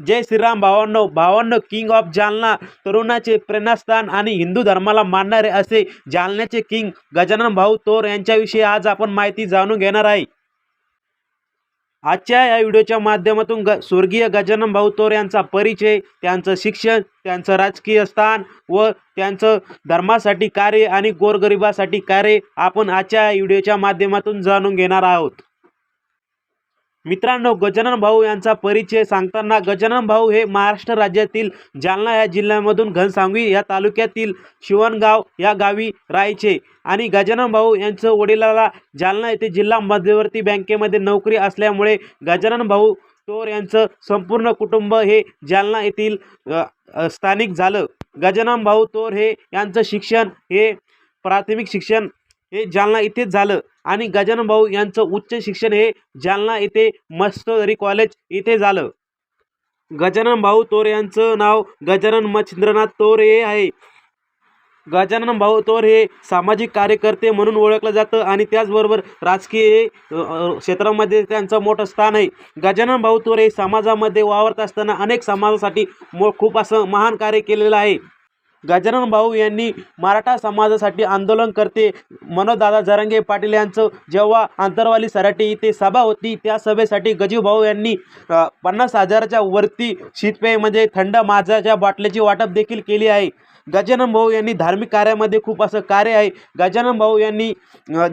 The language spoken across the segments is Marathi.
जय श्रीराम भावांनो भावांनो किंग ऑफ जालना तरुणाचे प्रेरणास्थान आणि हिंदू धर्माला मानणारे असे जालन्याचे किंग गजानन भाऊ तोर यांच्याविषयी आज आपण माहिती जाणून घेणार आहे. आजच्या या व्हिडिओच्या माध्यमातून ग स्वर्गीय गजानन भाऊ तोर यांचा परिचय त्यांचं शिक्षण त्यांचं राजकीय स्थान व त्यांचं धर्मासाठी कार्य आणि गोरगरिबासाठी कार्य आपण आजच्या या व्हिडिओच्या माध्यमातून जाणून घेणार आहोत. मित्रांनो गजानन भाऊ यांचा परिचय सांगताना गजानन भाऊ हे महाराष्ट्र राज्यातील जालना या जिल्ह्यामधून घनसावंगी या तालुक्यातील शिवणगाव या गावी राहायचे. आणि गजानन भाऊ यांचं वडिलाला जालना येथे जिल्हा मध्यवर्ती बँकेमध्ये नोकरी असल्यामुळे गजानन भाऊ तोर यांचं संपूर्ण कुटुंब हे जालना येथील स्थानिक झालं. गजानन भाऊ तोर हे यांचं शिक्षण हे प्राथमिक शिक्षण हे जालना इथेच झालं. आणि गजानन भाऊ यांचं उच्च शिक्षण हे जालना येथे मस्तरी कॉलेज इथे झालं. गजानन भाऊ तोर यांचं नाव गजानन मच्छिंद्रनाथ तोर हे आहे. गजानन भाऊ तोर हे सामाजिक कार्यकर्ते म्हणून ओळखलं जातं आणि त्याचबरोबर राजकीय क्षेत्रामध्ये त्यांचं मोठं स्थान आहे. गजानन भाऊ तोर हे समाजामध्ये वावरत असताना अनेक समाजासाठी मो खूप असं महान कार्य केलेलं आहे. गजानन भाऊ यांनी मराठा समाजासाठी आंदोलन करते. मनोदादा जरांगे पाटील यांचं जेव्हा आंतरवाली सराटी इथे सभा होती त्या सभेसाठी गजीव भाऊ यांनी पन्नास हजाराच्या वरती शीतपेय म्हणजे थंड माझाच्या बाटल्याची वाटप देखील केली आहे. गजानन भाऊ यांनी धार्मिक कार्यामध्ये खूप असं कार्य आहे. गजानन भाऊ यांनी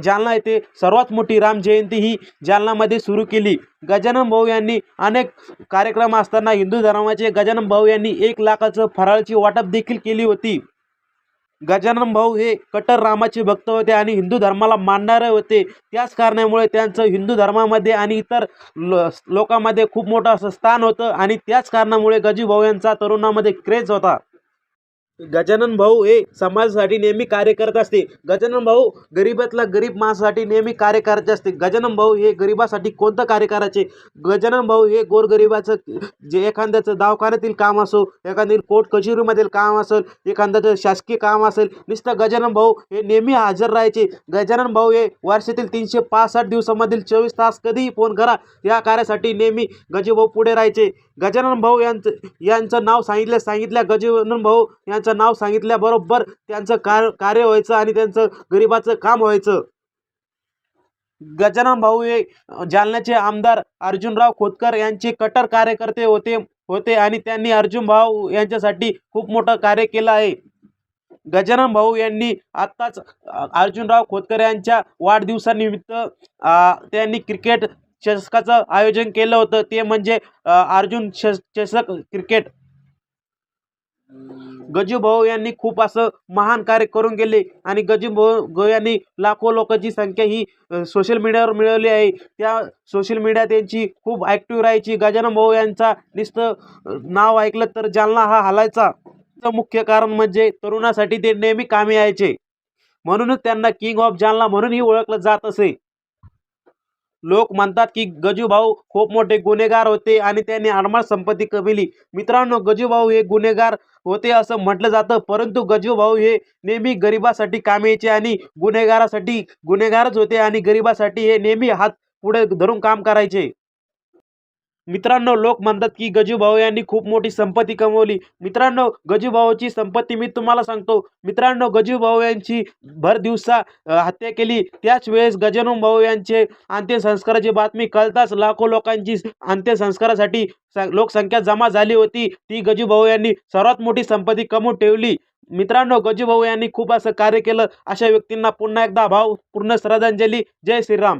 जालना येथे सर्वात मोठी राम जयंती ही जालनामध्ये सुरू केली. गजानन भाऊ यांनी अनेक कार्यक्रम असताना हिंदू धर्माचे गजानन भाऊ यांनी एक लाखाचं फराळची वाटप देखील केली होती. गजानन भाऊ हे कट्टर रामाचे भक्त होते आणि हिंदू धर्माला मानणारे होते. त्याच कारणामुळे त्यांचं हिंदू धर्मामध्ये आणि इतर लो लोकांमध्ये खूप मोठं असं स्थान होतं आणि त्याच कारणामुळे गजीभाऊ यांचा तरुणामध्ये क्रेज होता. गजानन भाऊ हे समाजासाठी नेहमी कार्य करत असते. गजानन भाऊ गरीबातला गरीब माणसासाठी नेहमी कार्य करायचे असते. गजानन भाऊ हे गरिबासाठी कोणतं कार्य करायचे? गजानन भाऊ हे गोरगरिबाचं जे एखाद्याचं दवाखान्यातील काम असो एखाद्या कोर्ट कचेरीमधील काम असेल एखाद्याचं शासकीय काम असेल नुसतं गजानन भाऊ हे नेहमी हजर राहायचे. गजानन भाऊ हे वर्षातील तीनशे पासष्ट दिवसामधील चोवीस तास कधीही फोन करा. या कार्यासाठी नेहमी गजेभाऊ पुढे राहायचे. गजानन भाऊ यांचं यांचं नाव सांगितलं सांगितल्या गजानन भाऊ यांचं नाव सांगितल्याबरोबर त्यांचं कार कार्य व्हायचं आणि त्यांचं गरिबाचं काम व्हायचं. गजानन भाऊ हे जालन्याचे आमदार अर्जुनराव खोतकर यांचे कट्टर कार्यकर्ते होते होते आणि त्यांनी अर्जुन भाऊ यांच्यासाठी खूप मोठं कार्य केलं आहे. गजानन भाऊ यांनी आत्ताच अर्जुनराव खोतकर यांच्या वाढदिवसानिमित्त त्यांनी क्रिकेट चषकाचं आयोजन केलं होतं. ते म्हणजे अर्जुन चष चषक क्रिकेट. गजूभाऊ यांनी खूप असं महान कार्य करून गेले आणि गजूभाऊ यांनी लाखो लोकांची संख्या ही सोशल मीडियावर मिळवली आहे. त्या सोशल मीडिया त्यांची खूप ॲक्टिव्ह राहायची. गजानन भाऊ यांचा नुसतं नाव ऐकलं तर जालना हा हलायचा. मुख्य कारण म्हणजे तरुणासाठी ते नेहमी कामी यायचे. म्हणूनच त्यांना किंग ऑफ जालना म्हणूनही ओळखलं जात असे. लोक म्हणतात की गजूभाऊ खूप मोठे गुन्हेगार होते आणि त्यांनी अनमोल संपत्ती कमिली मित्रांनो गजूभाऊ हे गुन्हेगार होते असं म्हटलं जातं. परंतु गजू भाऊ हे नेहमी गरिबासाठी काम यायचे आणि गुन्हेगारासाठी गुन्हेगारच होते आणि गरिबासाठी हे नेहमी हात पुढे धरून काम करायचे. मित्रांनो लोक म्हणतात की गजूभाऊ यांनी खूप मोठी संपत्ती कमवली. मित्रांनो गजूभाऊची संपत्ती मी तुम्हाला सांगतो. मित्रांनो गजूभाऊ यांची भर दिवसा हत्या केली. त्याच वेळेस गजानन भाऊ यांचे अंत्यसंस्काराची बातमी कळताच लाखो लोकांची अंत्यसंस्कारासाठी स- लोकसंख्या जमा झाली होती. ती गजूभाऊ यांनी सर्वात मोठी संपत्ती कमवून ठेवली. मित्रांनो गजूभाऊ यांनी खूप असं कार्य केलं. अशा व्यक्तींना पुन्हा एकदा भाव पूर्ण श्रद्धांजली. जय श्रीराम.